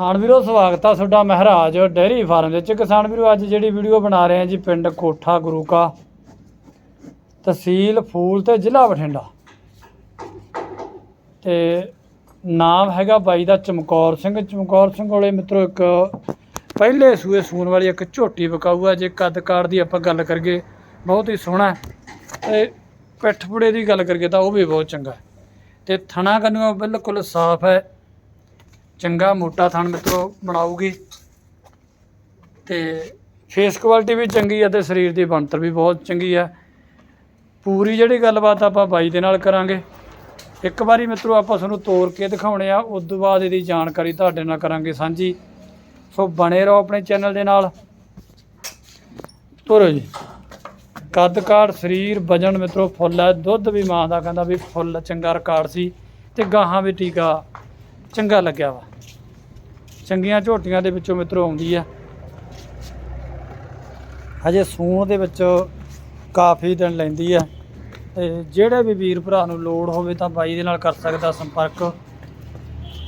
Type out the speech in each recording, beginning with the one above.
ਕਿਸਾਨ ਵੀਰੋ, ਸਵਾਗਤ ਆ ਤੁਹਾਡਾ ਮਹਾਰਾਜ ਡੇਅਰੀ ਫਾਰਮ ਵਿੱਚ। ਕਿਸਾਨ ਵੀਰੋ, ਅੱਜ ਜਿਹੜੀ ਵੀਡੀਓ ਬਣਾ ਰਹੇ ਆ ਜੀ, ਪਿੰਡ ਕੋਠਾ ਗੁਰੂਕਾ ਤਹਿਸੀਲ ਫੂਲ ਤੇ ਜ਼ਿਲ੍ਹਾ ਬਠਿੰਡਾ। ਤੇ ਨਾਮ ਹੈਗਾ ਬਾਈ ਦਾ ਚਮਕੌਰ ਸਿੰਘ। ਚਮਕੌਰ ਸਿੰਘ ਕੋਲੇ ਮਿੱਤਰੋ, ਇੱਕ ਪਹਿਲੇ ਸੂਏ ਸੂਣ ਵਾਲੀ ਇੱਕ ਝੋਟੀ ਵਿਕਾਊ ਆ। ਜੇ ਕੱਦ ਕਾੜ ਦੀ ਆਪਾਂ ਗੱਲ ਕਰੀਏ, ਬਹੁਤ ਹੀ ਸੋਹਣਾ ਹੈ। ਤੇ ਪਿੱਠ ਪੁੜੇ ਦੀ ਗੱਲ ਕਰੀਏ ਤਾਂ ਉਹ ਵੀ ਬਹੁਤ ਚੰਗਾ ਹੈ। ਤੇ ਥਣਾ ਕੰਨੋਂ ਬਿਲਕੁਲ ਸਾਫ਼ ਹੈ। ਚੰਗਾ ਮੋਟਾ ਥਣ ਮਿੱਤਰੋ ਬਣਾਊਗੀ। ਤੇ ਫੇਸ ਕੁਆਲਿਟੀ ਵੀ ਚੰਗੀ ਹੈ ਤੇ ਸਰੀਰ ਦੀ ਬਣਤਰ ਵੀ ਬਹੁਤ ਚੰਗੀ ਹੈ ਪੂਰੀ ਜਿਹੜੀ ਗੱਲਬਾਤ ਆਪਾਂ ਬਾਈ ਦੇ ਨਾਲ ਕਰਾਂਗੇ। ਇੱਕ ਵਾਰੀ ਮਿੱਤਰੋ ਆਪਾਂ ਤੁਹਾਨੂੰ ਤੋਰ ਕੇ ਦਿਖਾਉਣੇ ਆ, ਉਸ ਤੋਂ ਬਾਅਦ ਇਹਦੀ ਜਾਣਕਾਰੀ ਤੁਹਾਡੇ ਨਾਲ ਕਰਾਂਗੇ ਸਾਂਝੀ। ਸੋ ਬਣੇ ਰਹੋ ਆਪਣੇ ਚੈਨਲ ਦੇ ਨਾਲ। ਤੋਰੋ ਜੀ। ਕੱਦ ਕਾਠ ਸਰੀਰ ਵਜਨ ਮਿੱਤਰੋ ਫੁੱਲ ਹੈ ਦੁੱਧ ਵੀ ਮਾਂ ਦਾ ਕਹਿੰਦਾ ਵੀ ਫੁੱਲ ਚੰਗਾ ਰਿਕਾਰਡ ਸੀ ਤੇ ਗਾਹਾਂ ਵੀ ਟੀਕਾ ਚੰਗਾ ਲੱਗਿਆ ਵਾ। ਚੰਗੀਆਂ ਝੋਟੀਆਂ ਦੇ ਵਿੱਚੋਂ ਮਿੱਤਰੋ ਆਉਂਦੀ ਆ। ਹਜੇ ਸੂਣ ਦੇ ਵਿੱਚ ਕਾਫੀ ਦਿਨ ਲੈਂਦੀ ਆ। ਤੇ ਜਿਹੜੇ ਵੀ ਵੀਰ ਭਰਾ ਨੂੰ ਲੋੜ ਹੋਵੇ ਤਾਂ ਬਾਈ ਦੇ ਨਾਲ ਕਰ ਸਕਦਾ ਸੰਪਰਕ।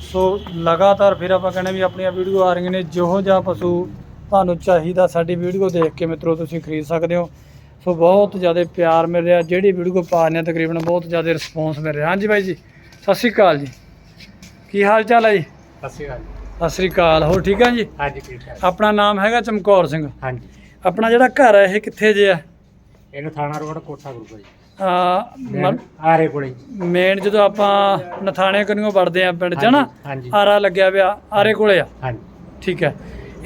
ਸੋ ਲਗਾਤਾਰ ਫਿਰ ਆਪਾਂ ਕਹਿੰਦੇ ਵੀ ਆਪਣੀਆਂ ਵੀਡੀਓ ਆ ਰਹੀਆਂ ਨੇ ਜਿਹੋ ਜਿਹਾ ਪਸ਼ੂ ਤੁਹਾਨੂੰ ਚਾਹੀਦਾ ਸਾਡੀ ਵੀਡੀਓ ਦੇਖ ਕੇ ਮਿੱਤਰੋ ਤੁਸੀਂ ਖਰੀਦ ਸਕਦੇ ਹੋ। ਸੋ ਬਹੁਤ ਜ਼ਿਆਦਾ ਪਿਆਰ ਮਿਲ ਰਿਹਾ, ਜਿਹੜੀ ਵੀਡੀਓ ਪਾ ਰਹੇ ਹਾਂ ਤਕਰੀਬਨ ਬਹੁਤ ਜ਼ਿਆਦਾ ਰਿਸਪੌਂਸ ਮਿਲ ਰਿਹਾ। ਹਾਂਜੀ ਬਾਈ ਜੀ, ਸਤਿ ਸ਼੍ਰੀ ਅਕਾਲ ਜੀ। ਕੀ ਹਾਲ ਚਾਲ ਹੈ ਜੀ? ਸਤਿ ਸ਼੍ਰੀ ਅਕਾਲ ਜੀ। ਸਤਿ ਸ਼੍ਰੀ ਅਕਾਲ ਹੋਰ ਠੀਕ ਹੈ ਜੀ? ਹਾਂਜੀ ਠੀਕ ਠਾਕ। ਆਪਣਾ ਨਾਮ ਹੈਗਾ ਚਮਕੌਰ ਸਿੰਘ। ਹਾਂਜੀ। ਆਪਣਾ ਜਿਹੜਾ ਘਰ ਹੈ ਇਹ ਕਿੱਥੇ ਜੇ ਆ? ਇਹਨੂੰ ਥਾਣਾ ਰੋਡ ਕੋਠਾ ਗੁਰੂ ਜੀ ਆ ਆਰੇ ਕੋਲੇ। ਮੇਨ ਜਦੋਂ ਆਪਾਂ ਨਥਾਣੇ ਕਨੀਓ ਵੜਦੇ ਆ ਪਿੰਡ ਚ ਨਾ ਹਾਂਜੀ। ਆਰਾ ਲੱਗਿਆ ਪਿਆ ਆਰੇ ਕੋਲੇ ਆ? ਹਾਂਜੀ। ਠੀਕ ਹੈ।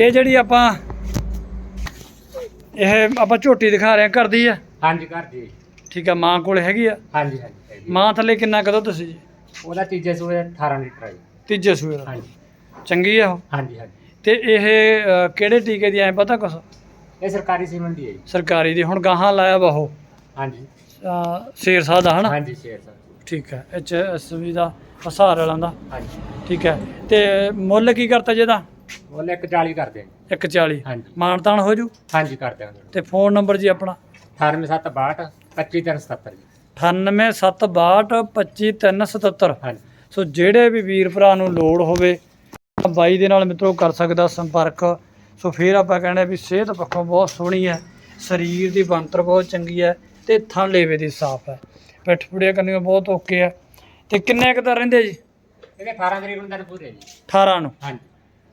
ਇਹ ਜਿਹੜੀ ਆਪਾਂ ਇਹ ਆਪਾਂ ਝੋਟੀ ਦਿਖਾ ਰਹੇ ਆ ਘਰ ਦੀ ਆ? ਹਾਂਜੀ ਘਰ ਜੀ। ਠੀਕ ਹੈ ਮਾਂ ਕੋਲੇ ਹੈਗੀ ਆ? ਹਾਂਜੀ ਹਾਂਜੀ ਹੈਗੀ। ਮਾਂ ਥੱਲੇ ਕਿੰਨਾ ਕਦੋਂ ਤੁਸੀਂ ਜੀ? ਉਹਦਾ ਤੀਜੇ ਸੂਏ 18 ਲੀਟਰ ਹੈ ਜੀ। ਤੀਜੇ ਸੂਏ ਦਾ। ਹਾਂਜੀ। ਚੰਗੀ ਆ ਉਹ? ਹਾਂਜੀ ਹਾਂਜੀ। ਤੇ ਇਹ ਅ, ਕਿਹੜੇ ਟੀਕੇ ਦੀ ਐ ਪਤਾ ਕੁਛ? ਇਹ ਸਰਕਾਰੀ ਸੀਮੈਂਟ ਦੀ ਹੈ ਜੀ। ਸਰਕਾਰੀ ਦੀ ਹੁਣ ਗਾਹਾਂ ਲਾਇਆ ਵਾ ਉਹ? ਹਾਂਜੀ। ਅ, ਸ਼ੇਰ ਸਾਹਿਬ ਦਾ ਹਨਾ? ਹਾਂਜੀ ਸ਼ੇਰ ਸਰ ਠੀਕ ਹੈ ਐਚ ਐਸ ਵੀ ਦਾ ਹਸਾਰ ਵਾਲਾਂ ਦਾ। ਹਾਂਜੀ। ਠੀਕ ਹੈ ਤੇ ਮੁੱਲ ਕੀ ਕਰਤਾ ਜਿਹਦਾ ਉਹਲੇ 140 ਕਰਦੇ ਹਾਂ 140 ਹਾਂਜੀ। ਮਾਨਤਾਨ ਹੋ ਜੂ? ਹਾਂਜੀ ਕਰਦੇ ਹਾਂ ਤੇ ਫੋਨ ਨੰਬਰ ਜੀ ਆਪਣਾ? 98762 25377 ਜੀ। 9872525377 ਹਾਂਜੀ। ਸੋ ਜਿਹੜੇ ਵੀ ਵੀਰ ਭਰਾ ਨੂੰ ਲੋੜ ਹੋਵੇ ਬਾਈ ਦੇ ਨਾਲ ਮਿੱਤਰੋ ਕਰ ਸਕਦਾ ਸੰਪਰਕ। ਸੋ ਫਿਰ ਆਪਾਂ ਕਹਿੰਦੇ ਵੀ ਸਿਹਤ ਪੱਖੋਂ ਬਹੁਤ ਸੋਹਣੀ ਹੈ। ਸਰੀਰ ਦੀ ਬਣਤਰ ਬਹੁਤ ਚੰਗੀ ਹੈ ਤੇ ਥਣ ਲੇਵੇ ਦੀ ਸਾਫ਼ ਹੈ। ਪਿੱਠ ਪੁੜੀਆਂ ਕਰਨੀਆਂ ਬਹੁਤ ਓਕੇ ਹੈ ਤੇ ਕਿੰਨੇ ਕੁ ਦਾ ਰਹਿੰਦੇ ਜੀ? ਇਹਦੇ 18 ਤਰੀਕ ਨੂੰ ਦਿਨ ਪੂਰੇ ਜੀ। 18 ਨੂੰ? ਹਾਂਜੀ।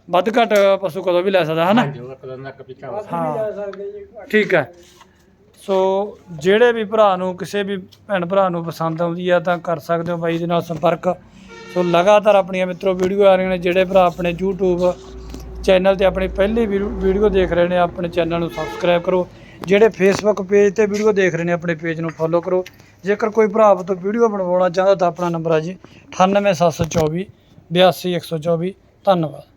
ਵੱਧ ਘੱਟ ਪਸ਼ੂ ਕਦੋਂ ਵੀ ਲੈ ਸਕਦਾ ਹੈ ਨਾ ਹਾਂਜੀ ਉਹ ਕਦੋਂ ਦਾ ਕਪਿਚਾ ਵਾ ਹਾਂ। ਠੀਕ ਹੈ। ਸੋ ਜਿਹੜੇ ਵੀ ਭਰਾ ਨੂੰ ਕਿਸੇ ਵੀ ਭੈਣ ਭਰਾ ਨੂੰ ਪਸੰਦ ਆਉਂਦੀ ਆ ਤਾਂ ਕਰ ਸਕਦੇ ਹੋ ਬਾਈ ਦੇ ਨਾਲ ਸੰਪਰਕ। ਸੋ ਲਗਾਤਾਰ ਆਪਣੀਆਂ ਮਿੱਤਰੋ ਵੀਡੀਓ ਆ ਰਹੀਆਂ ਨੇ ਜਿਹੜੇ ਭਰਾ ਆਪਣੇ YouTube ਚੈਨਲ ਤੇ ਆਪਣੀ ਪਹਿਲੀ ਵੀਡੀਓ ਦੇਖ ਰਹੇ ਨੇ, ਆਪਣੇ ਚੈਨਲ ਨੂੰ ਸਬਸਕ੍ਰਾਈਬ ਕਰੋ। ਜਿਹੜੇ Facebook ਪੇਜ ਤੇ ਵੀਡੀਓ ਦੇਖ ਰਹੇ ਨੇ, ਆਪਣੇ ਪੇਜ ਨੂੰ ਫੋਲੋ ਕਰੋ। ਜੇਕਰ ਕੋਈ ਭਰਾ ਆਪ ਤੋਂ ਵੀਡੀਓ ਬਣਵਾਉਣਾ ਚਾਹੁੰਦਾ ਤਾਂ ਆਪਣਾ ਨੰਬਰ ਆ ਜੀ 98724 82124 ਧੰਨਵਾਦ।